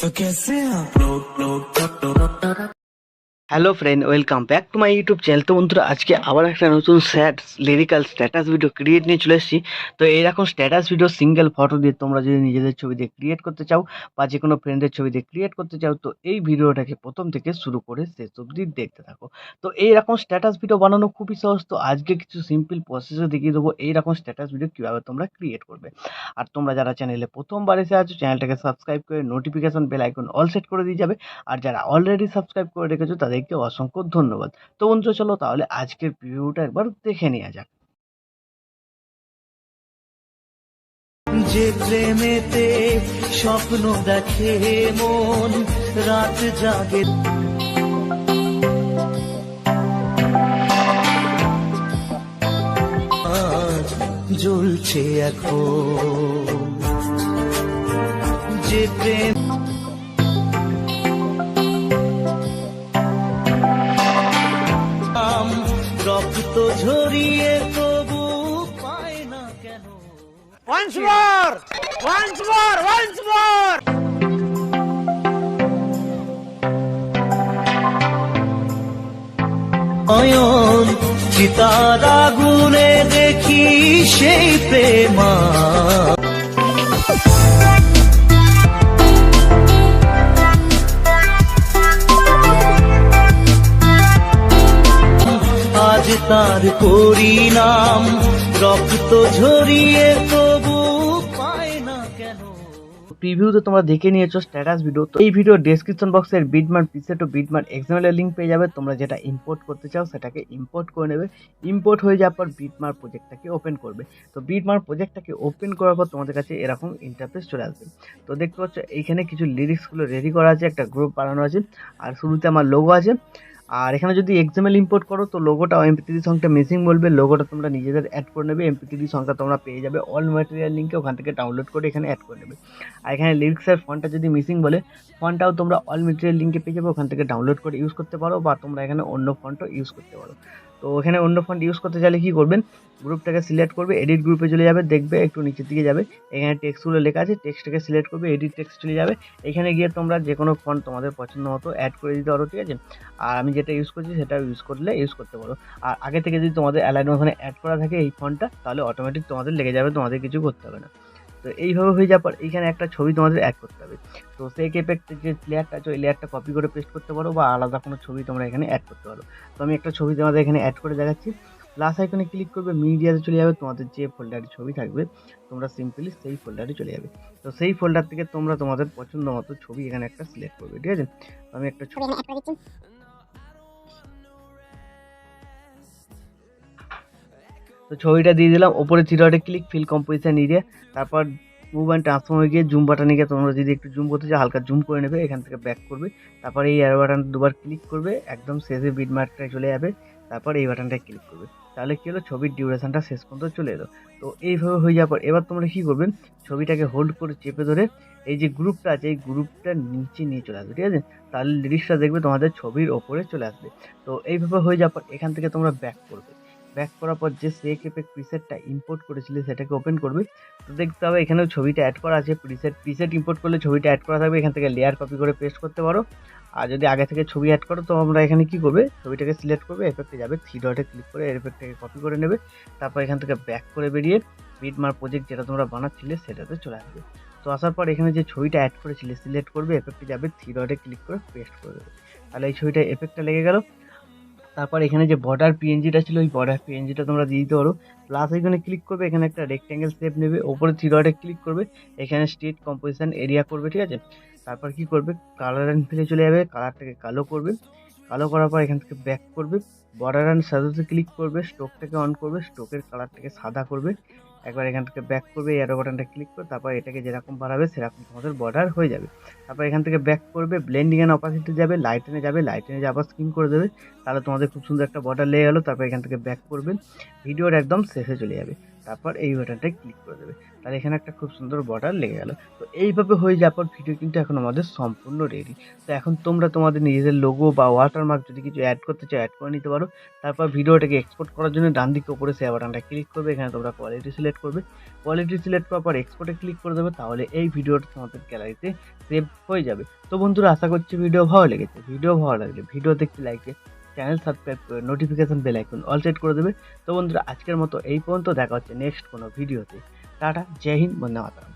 तो कैसे आप लोग लोग hello friend welcome back to my YouTube channel তো বন্ধুরা, আজকে আবার একটা নতুন sad lyrical status video create নিয়ে চলে এসেছি। তো এইরকম স্ট্যাটাস ভিডিও সিঙ্গেল ফটো দিয়ে তোমরা যদি নিজেদের ছবি দিয়ে ক্রিয়েট করতে চাও বা যে কোনো ফ্রেন্ডের ছবি দিয়ে ক্রিয়েট করতে চাও, তো এই ভিডিওটাকে প্রথম থেকে শুরু করে শেষ অবধি দেখতে থাকো। তো এইরকম স্ট্যাটাস ভিডিও বানানো খুবই সহজ। তো আজকে কিছু সিম্পল প্রসেসে দেখিয়ে দেবো এইরকম স্ট্যাটাস ভিডিও কীভাবে তোমরা ক্রিয়েট করবে। আর তোমরা যারা চ্যানেলে প্রথমবার এসে আছো চ্যানেলটাকে সাবস্ক্রাইব করে notification bell icon all set করে দিয়ে যাবে। আর যারা অলরেডি সাবস্ক্রাইব করে রেখেছো তাদেরকে অসংখ্য ধন্যবাদ। তো বন্ধু চলো তাহলে আজকের ভিডিওটা একবার দেখে নেওয়া যাক। যে প্রেমেতে স্বপ্ন দেখে মন, রাত জাগে। জ্বলছে এখন। যে প্রেম রক্ত ঝরিয়ে তবু পায় না কেন Once more! Once more! Once more! নয়ন চিতার আগুনে দেখি সেই প্রেমা তার পরিণাম। রক্ত ঝরিয়ে তবু কেন? প্রিভিউতে তোমরা দেখে নিয়েছো স্ট্যাটাস ভিডিও তো এই ভিডিও ডেসক্রিপশন বক্সের বিটমার্ট পিসেট ও বিটমার্ট এক্সামেলের লিঙ্ক পেয়ে যাবে। তোমরা যেটা ইম্পোর্ট করতে চাও, সেটাকে ইম্পোর্ট করে নেবে। ইম্পোর্ট হয়ে যাওয়ার পর বিটমার্ট প্রজেক্টটাকে ওপেন করবে। তো বিটমার্ট প্রজেক্টটাকে ওপেন করার পর তোমাদের কাছে এরকম ইন্টারফেস চলে আসবে। তো দেখতে পাচ্ছ, এইখানে কিছু লিরিক্সগুলো রেডি করা আছে, একটা গ্রুপ বানানো আছে। আর শুরুতে আমার লোগো আছে। আর এখানে যদি এক্সামেল ইম্পোর্ট করো, তো লোগোটা এমপি থ্রি সংখ্যা মিসিং বলবে। লোগোটা তোমরা নিজেদের অ্যাড করে নেবে। এমপি থ্রি সংখ্যা তোমরা পেয়ে যাবে। অল ম্যাটেরিয়াল লিঙ্কে ওখান থেকে ডাউনলোড করে এখানে অ্যাড করে নেবে। আর এখানে লিরিক্সের ফন্টটা যদি মিসিং বলে ফন্টটাও তোমরা অল ম্যাটেরিয়াল লিঙ্কে পেয়ে যাবে। ওখান থেকে ডাউনলোড করে ইউজ করতে পারো বা তোমরা এখানে অন্য ফন্টও ইউজ করতে পারো। তো এখানে অন্য ফন্ট ইউজ করতে চাইলে কী করবেন? গ্রুপটাকে সিলেক্ট করবে এডিট গ্রুপে চলে যাবে, দেখবে একটু নিচের দিকে যাবে। এখানে টেক্সটগুলো লেখা আছে টেক্সটটাকে সিলেক্ট করবে এডিট টেক্সট চলে যাবে। এখানে গিয়ে তোমরা যে কোনো ফন্ট তোমাদের পছন্দ মতো অ্যাড করে দিতে পারো, ঠিক আছে? আর আমি যেটা ইউজ করছি সেটা ইউজ করলে ইউজ করতে পারো। আর আগে থেকে যদি তোমাদের অ্যালাইন ওখানে অ্যাড করা থাকে এই ফন্টটা তাহলে অটোমেটিক তোমাদের লেগে যাবে, তোমাদের কিছু করতে হবে না। তো এইভাবে হয়ে যাওয়ার পর এইখানে একটা ছবি তোমাদের অ্যাড করতে হবে। তো সেই এফেক্টের যে লেয়ারটা আছে, ওই লেয়ারটা কপি করে পেস্ট করতে পারো বা আলাদা কোনো ছবি তোমরা এখানে অ্যাড করতে পারো। তো আমি একটা ছবি তোমাদের এখানে অ্যাড করে দেখাচ্ছি। প্লাস আইকনে ক্লিক করবে মিডিয়াতে চলে যাবে তোমাদের যে ফোল্ডারে ছবি থাকবে, তোমরা সিম্পলি সেই ফোল্ডারে চলে যাবে। তো সেই ফোল্ডার থেকে তোমরা তোমাদের পছন্দ মতো ছবি এখানে একটা সিলেক্ট করবে, ঠিক আছে? আমি একটা ছবি তো ছবিটা দিয়ে দিলাম। ওপরে three click fill composition area তারপর মুভ অ্যান্ড ট্রান্সফর্মে গিয়ে জুম বাটনে গিয়ে তোমরা যদি একটু জুম করতে চাও, হালকা জুম করে নেবে, এখান থেকে ব্যাক করবে। তারপর এই এয়ার বাটন দুবার ক্লিক করবে, একদম শেষে বিট মার্কটায় চলে যাবে। তারপর এই বাটনটায় ক্লিক করবে। তাহলে কী হলো? ছবির ডিউরেশনটা শেষ পর্যন্ত চলে এলো। তো এইভাবে হয়ে যাওয়ার পর, এবার তোমরা কী করবে? ছবিটাকে হোল্ড করে চেপে ধরে এই যে গ্রুপটা আছে, এই গ্রুপটা নিচে নিয়ে চলে আসবে, ঠিক আছে? তাহলে লিরিক্সটা দেখবে তোমাদের ছবির ওপরে চলে আসবে। তো এইভাবে হয়ে যাওয়ার পর, এখান থেকে তোমরা ব্যাক করবে। ব্যাক করার পর যে সেক এফেক্ট প্রিসেটটা ইম্পোর্ট করেছিলে সেটাকে ওপেন করবে। তো দেখতে হবে এখানেও ছবিটা অ্যাড করা আছে প্রিসেট প্রিসেট ইম্পোর্ট করলে ছবিটা অ্যাড করা থাকবে, এখান থেকে লেয়ার কপি করে পেস্ট করতে পারো। আর যদি আগে থেকে ছবি অ্যাড করো, তো আমরা এখানে কি করবে? ছবিটাকে সিলেক্ট করবে এফেক্টে যাবে থ্রি ডটে ক্লিক করে এফেক্টটাকে কপি করে নেবে। তারপর এখান থেকে ব্যাক করে বেরিয়ে বিটমার প্রজেক্ট যেটা তোমরা বানাচ্ছিলে সেটাতে চলে আসবে। তো আসার পর এখানে যে ছবিটা অ্যাড করেছিলে সিলেক্ট করবে এফেক্টে যাবে থ্রি ডটে ক্লিক করে পেস্ট করে দেবে। তাহলে এই ছবিটা এফেক্টটা লেগে গেল। তারপর এখানে যে বর্ডার পিএনজিটা ছিল, ওই বর্ডার পিএনজিটা তোমরা দিয়ে দিতে পারো। প্লাস এখানে ক্লিক করবে, এখানে একটা রেক্ট্যাঙ্গেল শেপ নেবে, ওপরে থ্রি ডটে ক্লিক করবে, এখানে স্টেট কম্পোজিশান এরিয়া করবে, ঠিক আছে? তারপর কি করবে? কালার অ্যান্ড ফিলে চলে যাবে কালারটাকে কালো করবে। কালো করার পর এখান থেকে ব্যাক করবে বর্ডার অ্যান্ড সাদাতে ক্লিক করবে স্টোকটাকে অন করবে স্টোকের কালারটাকে সাদা করবে। একবার এখান থেকে ব্যাক করবে এরো বাটনটা ক্লিক করে তারপর এটাকে যেরকম বাড়াবে সেরকম তোমাদের বর্ডার হয়ে যাবে। তারপর এখান থেকে ব্যাক করবে ব্লেন্ডিং অ্যান্ড অপাসিটি যাবে লাইটেনে যাবে লাইটেনে আবার স্কিন করে দেবে, তাহলে তোমাদের খুব সুন্দর একটা বর্ডার লেগে গেলো তারপর এখান থেকে ব্যাক করবে ভিডিওর একদম শেষে চলে যাবে। তারপর এই বাটনটায় ক্লিক করে দেবে। তাহলে এখানে একটা খুব সুন্দর বর্ডার লেগে গেল। তো এইভাবে হয়ে যাওয়ার পর ভিডিও কিন্তু এখন আমাদের সম্পূর্ণ রেডি তো এখন তোমরা তোমাদের নিজেদের লোগো বা ওয়াটারমার্ক যদি কিছু অ্যাড করতে চাও অ্যাড করে নিতে পারো। তারপর ভিডিওটাকে এক্সপোর্ট করার জন্য ডান দিকে উপরে শেয়ার বাটনটা ক্লিক করবে। এখানে তোমরা কোয়ালিটি সিলেক্ট করবে। কোয়ালিটি সিলেক্ট করার পর এক্সপোর্টে ক্লিক করে দেবে। তাহলে এই ভিডিওটা তোমাদের গ্যালারিতে সেভ হয়ে যাবে। তো বন্ধুরা, আশা করছি ভিডিও ভালো লেগেছে। ভিডিও ভালো লাগলে ভিডিও দেখতে লাইক চ্যানেল সাবস্ক্রাইব করে notification bell icon all set করে দেবে। তো বন্ধুরা, আজকের মতো এই পর্যন্ত, দেখা হচ্ছে নেক্সট কোনো ভিডিওতে। টাটা, জয় হিন্দ, বন্দে মাতারাম।